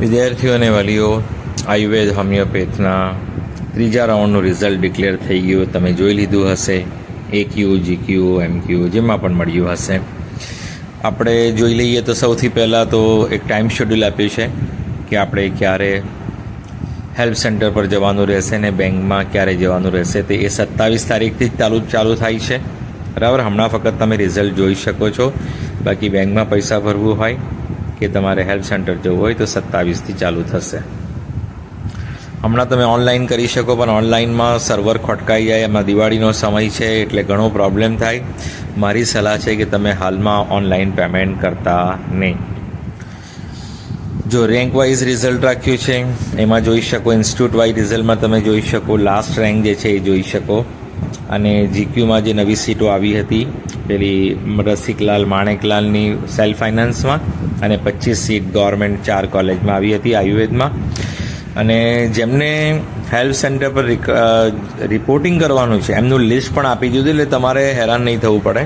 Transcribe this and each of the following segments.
વિદ્યાર્થીઓ અને વાલીઓ, આયુર્વેદ, હોમિયોપેથના ત્રીજા રાઉન્ડનું રિઝલ્ટ ડિક્લેર થઈ ગયું. તમે જોઈ લીધું હશે. A Q G Q M Q જેમાં પણ મળ્યું હશે. આપણે જોઈ લઈએ તો સૌથી પહેલાં તો એક ટાઈમ શેડ્યુલ આપ્યું છે કે આપણે ક્યારે હેલ્પ સેન્ટર પર જવાનું રહેશે ને બેંકમાં ક્યારે જવાનું રહેશે તે એ સત્તાવીસ તારીખથી જ ચાલુ ચાલુ થાય છે. બરાબર? હમણાં ફક્ત તમે રિઝલ્ટ જોઈ શકો છો. બાકી બેંકમાં પૈસા ભરવું હોય કે તમારે હેલ્પ સેન્ટર જવું હોય તો સત્તાવીસથી ચાલુ થશે. હમણાં તમે ઓનલાઈન કરી શકો, પણ ઓનલાઈનમાં સર્વર ખોટકાઈ જાય, એમાં દિવાળીનો સમય છે, એટલે ઘણો પ્રોબ્લેમ થાય. મારી સલાહ છે કે તમે હાલમાં ઓનલાઈન પેમેન્ટ કરતા નહીં. જો રેન્ક વાઇઝ રિઝલ્ટ રાખ્યું છે, એમાં જોઈ શકો ઇન્સ્ટિટ્યૂટ વાઇઝ રિઝલ્ટમાં તમે જોઈ શકો, લાસ્ટ રેન્ક જે છે એ જોઈ શકો. અને જીક્યુમાં જે નવી સીટો આવી હતી, પેલી રસિકલાલ માણેકલાલની સેલ્ફ ફાઇનાન્સમાં અને પચીસ સીટ ગવર્મેન્ટ ચાર કોલેજમાં આવી હતી આયુર્વેદમાં. અને જેમને હેલ્થ સેન્ટર પર રિપોર્ટિંગ કરવાનું છે, એમનું લિસ્ટ પણ આપી દીધું એટલે તમારે હેરાન નહીં થવું પડે.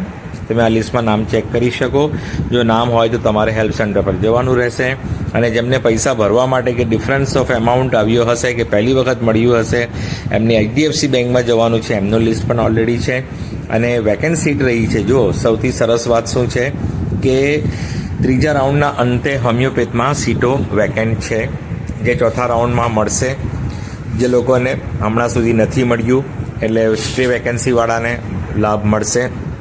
તમે આ લિસ્ટમાં નામ ચેક કરી શકો. જો નામ હોય તો તમારે હેલ્પ સેન્ટર પર જવાનું રહેશે. અને જેમને પૈસા ભરવા માટે કે ડિફરન્સ ઓફ એમાઉન્ટ આવ્યો હશે કે પહેલી વખત મળ્યું હશે, એમને એચડીએફસી બેંકમાં જવાનું છે, એમનું લિસ્ટ પણ ઓલરેડી છે. અને વેકેન્ટ રહી છે. જો સૌથી સરસ વાત શું છે કે ત્રીજા રાઉન્ડના અંતે હોમિયોપેથમાં સીટો વેકેન્ટ છે. જે ચોથા રાઉન્ડમાં મળશે. જે લોકોને હમણાં સુધી નથી મળ્યું, એટલે સ્ટે વેકેન્સીવાળાને લાભ મળશે.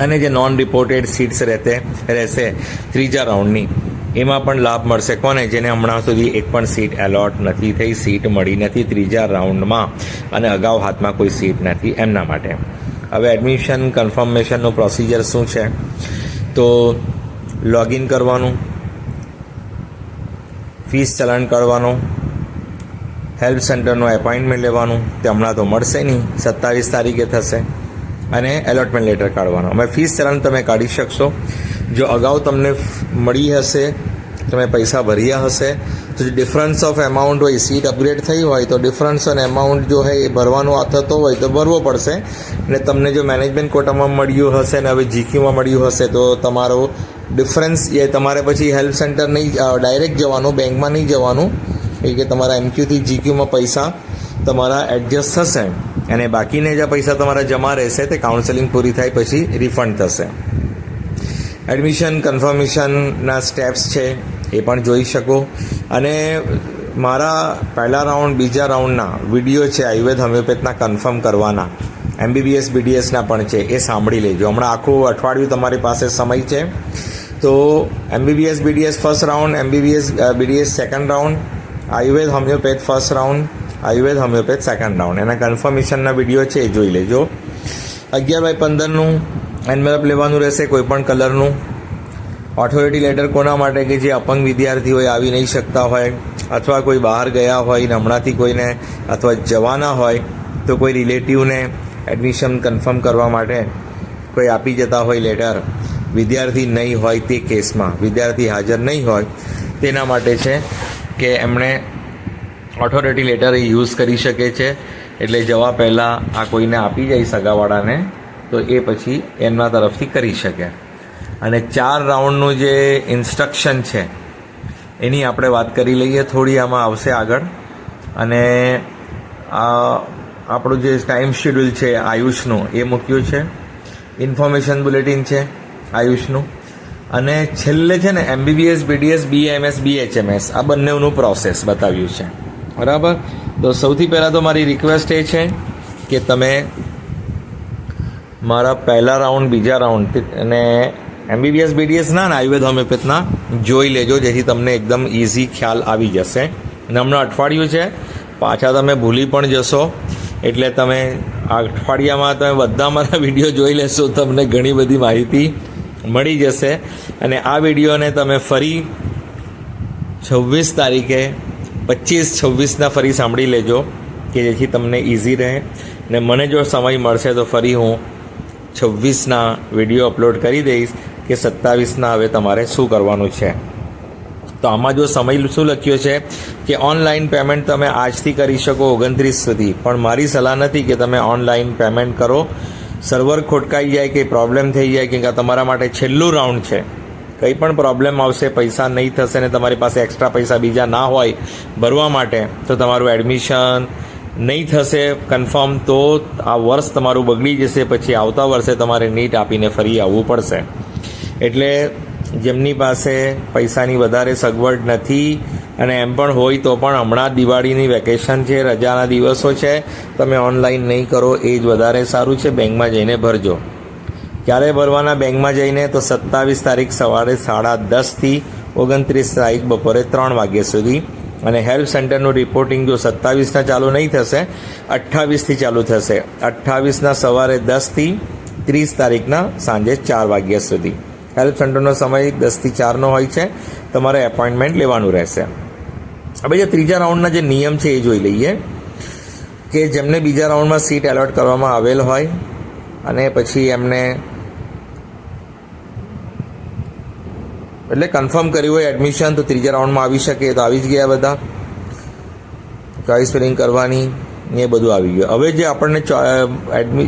અને જે નોન રિપોર્ટેડ સીટ્સ રહેતે, રહેશે ત્રીજા રાઉન્ડની એમાં પણ લાભ મળશે. કોને? જેને હમણાં સુધી એક પણ સીટ એલોટ નથી થઈ સીટ મળી નથી ત્રીજા રાઉન્ડમાં અને અગાઉ હાથમાં કોઈ સીટ નથી એમના માટે. હવે એડમિશન કન્ફર્મેશનનું પ્રોસિજર શું છે? તો લોગિન કરવાનું ફીસ ચલણ કરવાનું હેલ્પ સેન્ટરનું એપોઇન્ટમેન્ટ લેવાનું. તે હમણાં તો મળશે નહીં. સત્તાવીસ તારીખે થશે. અને એલોટમેન્ટ લેટર કાઢવાનો. અમે ફીસ ચલણ તમે કાઢી શકશો. જો અગાઉ તમને મળી હશે, તમે પૈસા ભર્યા હશે, તો જે ડિફરન્સ ઓફ એમાઉન્ટ હોય સીટ અપગ્રેડ થઈ હોય, તો ડિફરન્સ ઓન એમાઉન્ટ જો હોય એ ભરવાનો આ થતો હોય, તો ભરવો પડશે. અને તમને જો મેનેજમેન્ટ કોટામાં મળ્યું હશે ને હવે જીક્યુમાં મળ્યું હશે, તો તમારો ડિફરન્સ એ તમારે પછી હેલ્પ સેન્ટર નહીં ડાયરેક્ટ જવાનું બેંકમાં નહીં જવાનું. એ કે તમારા એમક્યુથી જીક્યુમાં પૈસા તમારા એડજસ્ટ થશે. અને બાકીને જે પૈસા તમારા જમા રહેશે તે કાઉન્સેલિંગ પૂરી થાય પછી રિફંડ થશે. એડમિશન કન્ફર્મેશનના સ્ટેપ્સ છે, એ પણ જોઈ શકો. અને મારા પહેલા રાઉન્ડ બીજા રાઉન્ડના વીડિયો છે, આયુર્વેદ હોમિયોપેથના કન્ફર્મ કરવાના. એમબીબીએસ બીડીએસના પણ છે, એ સાંભળી લેજો. હમણાં આખું અઠવાડિયું તમારી પાસે સમય છે. તો MBBS BDS first round MBBS BDS second round Ayurveda homeopath first round Ayurveda homeopath second round એના કન્ફર્મેશનના વીડિયો છે, એ જોઈ લેજો. અગિયાર બાય પંદરનું એન્વેલપ લેવાનું રહેશે, કોઈપણ કલરનું ઓથોરિટી લેટર કોના માટે કે જે અપંગ વિદ્યાર્થી હોય આવી નહીં શકતા હોય, અથવા કોઈ બહાર ગયા હોય, ને હમણાંથી કોઈને, અથવા જવાના હોય, તો કોઈ રિલેટિવને એડમિશન કન્ફર્મ કરવા માટે કોઈ આપી જતા હોય લેટર વિદ્યાર્થી નહીં હોય તે કેસમાં. વિદ્યાર્થી હાજર નહીં હોય તેના માટે છે કે એમણે ઓથોરિટી લેટર એ યુઝ કરી શકે છે. એટલે જવા પહેલાં આ કોઈને આપી જાય સગાવાળાને, તો એ પછી એમના તરફથી કરી શકે. અને ચાર રાઉન્ડનું જે ઇન્સ્ટ્રક્શન છે, એની આપણે વાત કરી લઈએ થોડી, આમાં આવશે આગળ. અને આ આપણું જે ટાઈમ શેડ્યુલ છે, આયુષનું, એ મૂક્યું છે. ઇન્ફોર્મેશન બુલેટિન છે, આયુષનું. અને છેલ્લે છે ને એમબીબીએસ બીડીએસ બીએમએસ બીએચએમએસ આ બંનેનું પ્રોસેસ બતાવ્યું છે. બરાબર? તો સૌથી પહેલાં તો મારી રિક્વેસ્ટ એ છે કે તમે મારા પહેલા રાઉન્ડ બીજા રાઉન્ડ અને એમબીબીએસ બીડીએસ ના ને આયુર્વેદ હોમિયોપેથના જોઈ લેજો, જેથી તમને એકદમ ઇઝી ખ્યાલ આવી જશે. અને હમણાં અઠવાડિયું છે, પાછા તમે ભૂલી પણ જશો. એટલે તમે આ અઠવાડિયામાં તમે બધા મારા વીડિયો જોઈ લેશો, તમને ઘણી બધી માહિતી મળી જશે. અને આ વિડીયોને તમે ફરી છવ્વીસ તારીખે પચીસ છવ્વીસના ફરી સાંભળી લેજો, કે જેથી તમને ઇઝી રહે. ને મને જો સમય મળશે તો ફરી હું છવ્વીસના વીડિયો અપલોડ કરી દઈશ, કે સત્તાવીસના હવે તમારે શું કરવાનું છે. તો આમાં જો સમય શું લખ્યો છે? કે ઓનલાઈન પેમેન્ટ તમે આજથી કરી શકો ઓગણત્રીસ સુધી, પણ મારી સલાહ નથી કે તમે ઓનલાઈન પેમેન્ટ કરો. સર્વર ખોટકાઈ જાય કે પ્રોબ્લેમ થઈ જાય કે તમારા માટે છેલ્લું રાઉન્ડ છે. કંઈ પણ પ્રોબ્લેમ આવશે, પૈસા નહીં થશે ને તમારી પાસે એક્સ્ટ્રા પૈસા બીજા ના હોય ભરવા માટે, તો તમારું એડમિશન નહીં થશે કન્ફર્મ તો આ વર્ષ તમારું બગડી જશે, પછી આવતા વર્ષે તમારે નીટ આપીને ફરી આવવું પડશે. એટલે જેમની પાસે પૈસાની વધારે સગવડ નથી અને એમ પણ હોય તો પણ હમણાં દિવાળીની વેકેશન છે, રજાના દિવસો છે, તમે ઓનલાઈન નહીં કરો, એ જ વધારે સારું છે, બેંકમાં જઈને ભરજો. ક્યારે ભરવાના બેંકમાં જઈને તો સત્તાવીસ તારીખ સવારે સાડા દસથી ઓગણત્રીસ તારીખ બપોરે ત્રણ વાગ્યા સુધી. અને હેલ્પ સેન્ટરનું રિપોર્ટિંગ જો સત્તાવીસના ચાલુ નહીં થશે, અઠ્ઠાવીસથી ચાલુ થશે. અઠ્ઠાવીસના સવારે દસથી ત્રીસ તારીખના સાંજે ચાર વાગ્યા સુધી. હેલ્પ સેન્ટરનો સમય દસથી ચારનો હોય છે. તમારે એપોઇન્ટમેન્ટ લેવાનું રહેશે. હવે જે ત્રીજા રાઉન્ડના જે નિયમ છે એ જોઈ લઈએ. કે જેમને બીજા રાઉન્ડમાં સીટ એલોટ કરવામાં આવેલ હોય, અને પછી એમને એટલે કન્ફર્મ કર્યું હોય એડમિશન તો ત્રીજા રાઉન્ડમાં આવી શકે, તો આવી જ ગયા બધા. ચોઇસ ફિલિંગ કરવાની એ બધું આવી ગયું. હવે જે આપણને એડમિ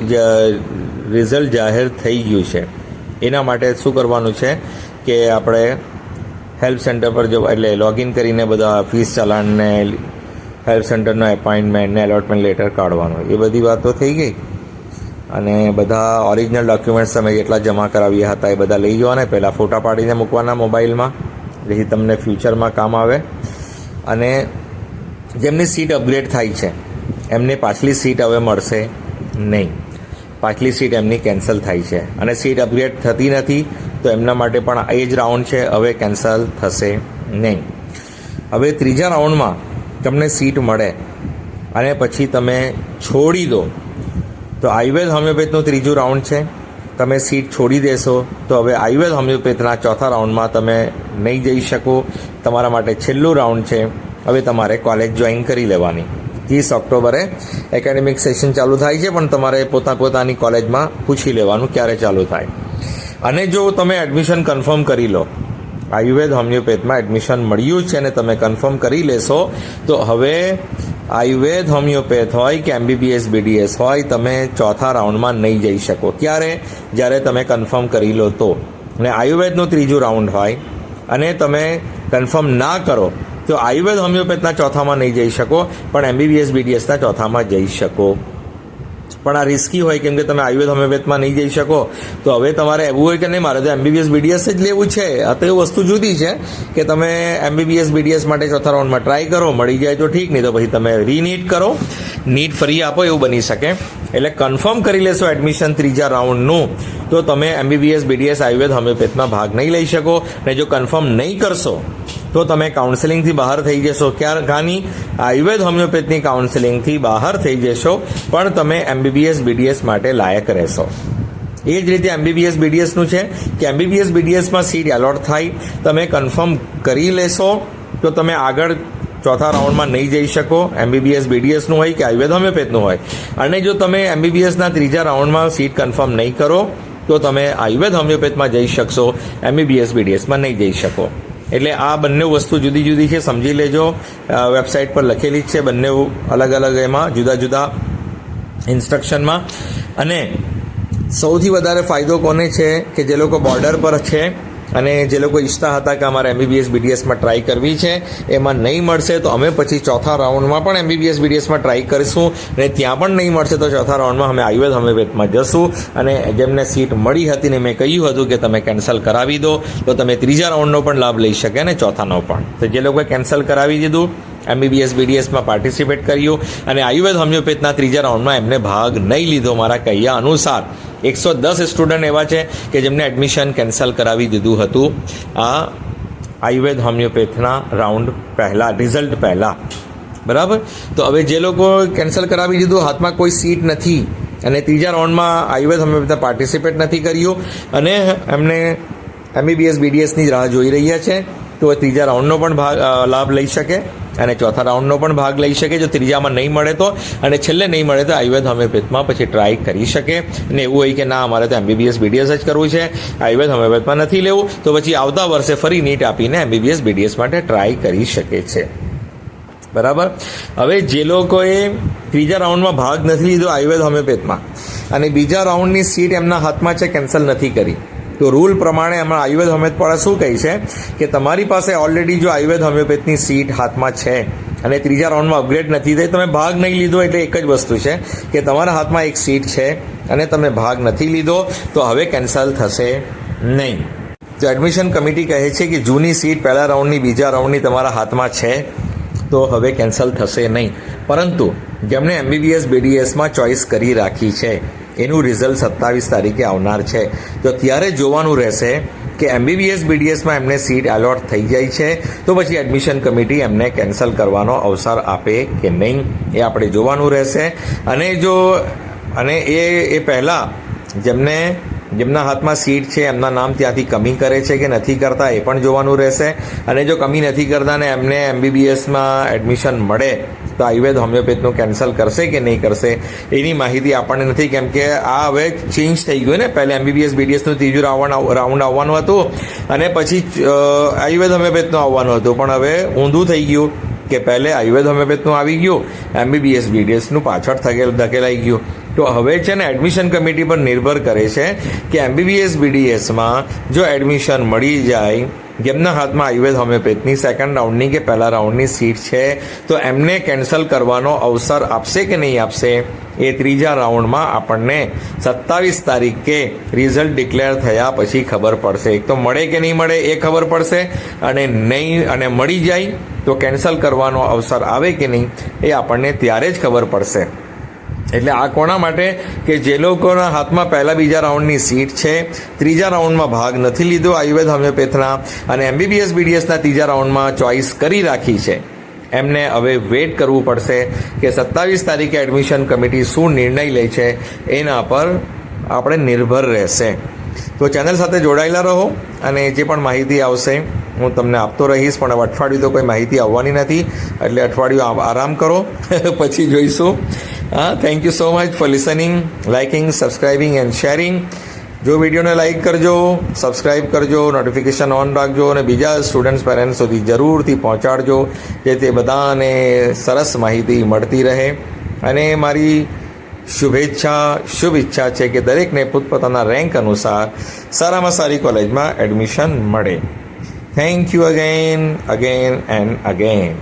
રિઝલ્ટ જાહેર થઈ ગયું છે, એના માટે શું કરવાનું છે કે આપણે હેલ્પ સેન્ટર પર જો, એટલે લોગિન કરીને બધા ફીસ ચલાણને હેલ્પ સેન્ટરનો એપોઇન્ટમેન્ટ ને એલોટમેન્ટ લેટર કાઢવાનો. એ બધી વાતો થઈ ગઈ? અને બધા ઓરિજિનલ ડોક્યુમેન્ટ્સ તમે જેટલા જમા કરાવ્યા હતા એ બધા લઈ જવાના. પહેલાં ફોટા પાડીને મૂકવાના મોબાઈલમાં, જેથી તમને ફ્યુચરમાં કામ આવે. અને જેમની સીટ અપગ્રેડ થાય છે, એમને પાછલી સીટ હવે મળશે નહીં. પાછલી સીટ એમની કેન્સલ થાય છે. અને સીટ અપગ્રેડ થતી નથી, તો એમના માટે પણ એ જ રાઉન્ડ છે, હવે કેન્સલ થશે નહીં. હવે ત્રીજા રાઉન્ડમાં તમને સીટ મળે. અને પછી તમે છોડી દો. તો આયુર્વેદ હોમિયોપેથનું ત્રીજું રાઉન્ડ છે. તમે સીટ છોડી દેશો, તો હવે આયુર્વેદ હોમિયોપેથના ચોથા રાઉન્ડમાં તમે નહીં જઈ શકો. તમારા માટે છેલ્લું રાઉન્ડ છે. હવે તમારે કોલેજ જોઈન કરી લેવાની. ત્રીસ ઓક્ટોબરે એકેડેમિક સેશન ચાલુ થાય છે, પણ તમારે પોતા પોતાની કોલેજમાં પૂછી લેવાનું ક્યારે ચાલુ થાય. અને જો તમે એડમિશન કન્ફર્મ કરી લો, આયુર્વેદ હોમિયોપેથમાં એડમિશન મળ્યું છે અને તમે કન્ફર્મ કરી લેશો, તો હવે આયુર્વેદ, હોમિયોપેથ હોય કે એમબીબીએસ, બીડીએસ હોય, તમે ચોથા રાઉન્ડમાં નહીં જઈ શકો. ક્યારે જ્યારે તમે કન્ફર્મ કરી લો તો. અને આયુર્વેદનું ત્રીજું રાઉન્ડ હોય અને તમે કન્ફર્મ ના કરો, તો આયુર્વેદ, હોમિયોપેથના ચોથામાં નહીં જઈ શકો, પણ એમબીબીએસ, બીડીએસના ચોથામાં જઈ શકો. પણ આ રિસ્કી હોય કેમ કે તમે આયુર્વેદ હોમિયોપેથમાં નહીં જઈ શકો, તો હવે તમારે એવું હોય કે નહીં, મારે તો એમબીબીએસ બીડીએસ જ લેવું છે. આ તો એ વસ્તુ જુદી છે કે તમે એમબીબીએસ બીડીએસ માટે ચોથા રાઉન્ડમાં ટ્રાય કરો, મળી જાય તો ઠીક, નહીં તો પછી તમે રીનીટ કરો. નીટ ફરી આપો, એવું બની શકે. એટલે કન્ફર્મ કરી લેશો એડમિશન ત્રીજા રાઉન્ડનું તો તમે એમબીબીએસ બીડીએસ આયુર્વેદ હોમિયોપેથમાં ભાગ નહીં લઈ શકો. ને જો કન્ફર્મ નહીં કરશો તો તમે કાઉન્સેલિંગથી બહાર થઈ જશો. ક્યાં કાની આયુર્વેદ હોમિયોપેથની કાઉન્સેલિંગથી બહાર થઈ જશો, પણ તમે એમબીબીએસ બીડીએસ માટે લાયક રહેશો. એ જ રીતે એમબીબીએસ બીડીએસનું છે કે એમબીબીએસ બીડીએસમાં સીટ એલોટ થાય, તમે કન્ફર્મ કરી લેશો, તો તમે આગળ ચોથા રાઉન્ડમાં નહીં જઈ શકો. એમબીબીએસ બીડીએસનું હોય કે આયુર્વેદ હોમિયોપેથનું હોય. અને જો તમે એમબીબીએસના ત્રીજા રાઉન્ડમાં સીટ કન્ફર્મ નહીં કરો, તો તમે આયુર્વેદ હોમિયોપેથમાં જઈ શકશો એમબીબીએસ બીડીએસમાં નહીં જઈ શકો. એટલે આ બંને વસ્તુ જુદી જુદી છે, સમજી લેજો. વેબસાઇટ પર લખેલી જ છે બંને અલગ અલગ એમાં, જુદા જુદા ઇન્સ્ટ્રક્શનમાં અને સૌથી વધારે ફાયદો કોને છે કે જે લોકો બોર્ડર પર છે? અને જે લોકો ઈચ્છતા હતા કે અમારે એમબીબીએસ બીડીએસમાં ટ્રાય કરવી છે, એમાં નહીં મળશે તો અમે પછી ચોથા રાઉન્ડમાં પણ એમબીબીએસ બીડીએસમાં ટ્રાય કરીશું. અને ત્યાં પણ નહીં મળશે તો ચોથા રાઉન્ડમાં અમે આયુર્વેદ હોમિયોપેથમાં જશું. અને જેમને સીટ મળી હતી ને મેં કહ્યું હતું કે તમે કેન્સલ કરાવી દો, તો તમે ત્રીજા રાઉન્ડનો પણ લાભ લઈ શકે ને ચોથાનો પણ. તો જે લોકોએ કેન્સલ કરાવી દીધું એમબીબીએસ બીડીએસમાં પાર્ટિસિપેટ કર્યું. અને આયુર્વેદ હોમિયોપેથના ત્રીજા રાઉન્ડમાં એમને ભાગ નહીં લીધો મારા કહ્યા અનુસાર. એકસો દસ સ્ટુડન્ટ એવા છે કે જેમને એડમિશન કેન્સલ કરાવી દીધું હતું. આ આયુર્વેદ હોમિયોપેથના રાઉન્ડ પહેલાં રિઝલ્ટ પહેલાં. બરાબર? તો હવે જે લોકો કેન્સલ કરાવી દીધું, હાથમાં કોઈ સીટ નથી અને ત્રીજા રાઉન્ડમાં આયુર્વેદ હોમિયોપેથા પાર્ટિસિપેટ નથી કર્યું અને એમને એમબીબીએસ બીડીએસની રાહ જોઈ રહ્યા છે. તો ત્રીજા રાઉન્ડનો પણ ભાગ લાભ લઈ શકે. અને ચોથા રાઉન્ડનો પણ ભાગ લઈ શકે, જો ત્રીજામાં નહીં મળે તો. અને છેલ્લે નહીં મળે તો આયુર્વેદ હોમિયોપેથમાં પછી ટ્રાય કરી શકે. અને એવું હોય કે ના, અમારે તો એમબીબીએસ, બીડીએસ જ કરવું છે. આયુર્વેદ હોમિયોપેથમાં નથી લેવું. તો પછી આવતા વર્ષે ફરી નીટ આપીને એમબીબીએસ, બીડીએસ માટે ટ્રાય કરી શકે છે. બરાબર? હવે જે લોકોએ ત્રીજા રાઉન્ડમાં ભાગ નથી લીધો આયુર્વેદ હોમિયોપેથમાં અને બીજા રાઉન્ડની સીટ એમના હાથમાં છે, કેન્સલ નથી કરી. તો રૂલ પ્રમાણે હમણાં આયુર્વેદ હોમિયોપેથવાળા શું કહે છે કે તમારી પાસે ઓલરેડી જો આયુર્વેદ હોમિયોપેથની સીટ હાથમાં છે અને ત્રીજા રાઉન્ડમાં અપગ્રેડ નથી થઈ, તમે ભાગ નહીં લીધો એટલે એક જ વસ્તુ છે કે તમારા હાથમાં એક સીટ છે અને તમે ભાગ નથી લીધો, તો હવે કેન્સલ થશે નહીં. તો એડમિશન કમિટી કહે છે કે જૂની સીટ પહેલા રાઉન્ડની બીજા રાઉન્ડની તમારા હાથમાં છે, તો હવે કેન્સલ થશે નહીં. પરંતુ જેમણે એમબીબીએસ બીડીએસમાં ચોઇસ કરી રાખી છે એનું રિઝલ્ટ સત્તાવીસ તારીખે આવનાર છે. તો ત્યારે જોવાનું રહેશે કે એમબીબીએસ બીડીએસમાં એમને સીટ એલોટ થઈ જાય છે. તો પછી એડમિશન કમિટી એમને કેન્સલ કરવાનો અવસર આપે કે નહીં એ આપણે જોવાનું રહેશે. અને જો, અને એ એ પહેલાં જેમને, જેમના હાથમાં સીટ છે, એમના નામ ત્યાંથી કમી કરે છે કે નથી કરતા એ પણ જોવાનું રહેશે. અને જો કમી નથી કરતા ને એમને એમબીબીએસમાં એડમિશન મળે તો આયુર્વેદ, હોમિયોપેથનું કેન્સલ કરશે કે નહીં કરશે, એની માહિતી આપણને નથી. કેમ કે આ હવે ચેન્જ થઈ ગયું ને. પહેલાં એમબીબીએસ બીડીએસનું ત્રીજું રાઉન્ડ રાઉન્ડ આવવાનું હતું અને પછી આયુર્વેદ, હોમિયોપેથનું આવવાનું હતું. પણ હવે ઊંધું થઈ ગયું કે પહેલે આયુર્વેદ, હોમિયોપેથનું આવી ગયું એમબીબીએસ બીડીએસનું પાછળ થકેલ ધકેલાઈ ગયું. તો હવે છે ને એડમિશન કમિટી પર નિર્ભર કરે છે કે એમબીબીએસ બીડીએસમાં જો એડમિશન મળી જાય જેમના હાથમાં આયુર્વેદ હોમિયોપેથની સેકન્ડ રાઉન્ડની કે પહેલા રાઉન્ડની સીટ છે, તો એમને કેન્સલ કરવાનો અવસર આપશે કે નહીં આપશે? એ ત્રીજા રાઉન્ડમાં આપણને સત્તાવીસ તારીખે રિઝલ્ટ ડિક્લેર થયા પછી ખબર પડશે. એક તો મળે કે નહીં મળે એ ખબર પડશે, અને નહીં અને મળી જાય તો કેન્સલ કરવાનો અવસર આવે કે નહીં એ આપણને ત્યારે જ ખબર પડશે. એટલે આ કોના માટે? કે જે લોકોના હાથમાં પહેલા બીજા રાઉન્ડની સીટ છે, ત્રીજા રાઉન્ડમાં ભાગ નથી લીધો, આયુર્વેદ હોમિયોપેથના અને એમબીબીએસ, બીડીએસના ત્રીજા રાઉન્ડમાં ચોઇસ કરી રાખી છે. એમને હવે વેટ કરવું પડશે કે સત્તાવીસ તારીખે એડમિશન કમિટી શું નિર્ણય લે છે, એના પર આપણે નિર્ભર રહેશે. તો ચેનલ સાથે જોડાયેલા રહો અને જે પણ માહિતી આવશે હું તમને આપતો રહીશ, પણ અઠવાડિયું તો કોઈ માહિતી આવવાની નથી, એટલે અઠવાડિયું આરામ કરો. પછી જોઈશું. હા thank you so much for listening liking subscribing and sharing જો વિડીયોને લાઇક કરજો સબસ્ક્રાઇબ કરજો નોટિફિકેશન ઓન રાખજો અને બીજા સ્ટુડન્ટ્સ પેરેન્ટ્સ સુધી જરૂરથી પહોંચાડજો, જેથી બધાને સરસ માહિતી મળતી રહે. અને મારી શુભેચ્છા શુભ ઈચ્છા છે કે દરેકને પોતપોતાના રેન્ક અનુસાર સારામાં સારી કોલેજમાં એડમિશન મળે. Thank you again again and again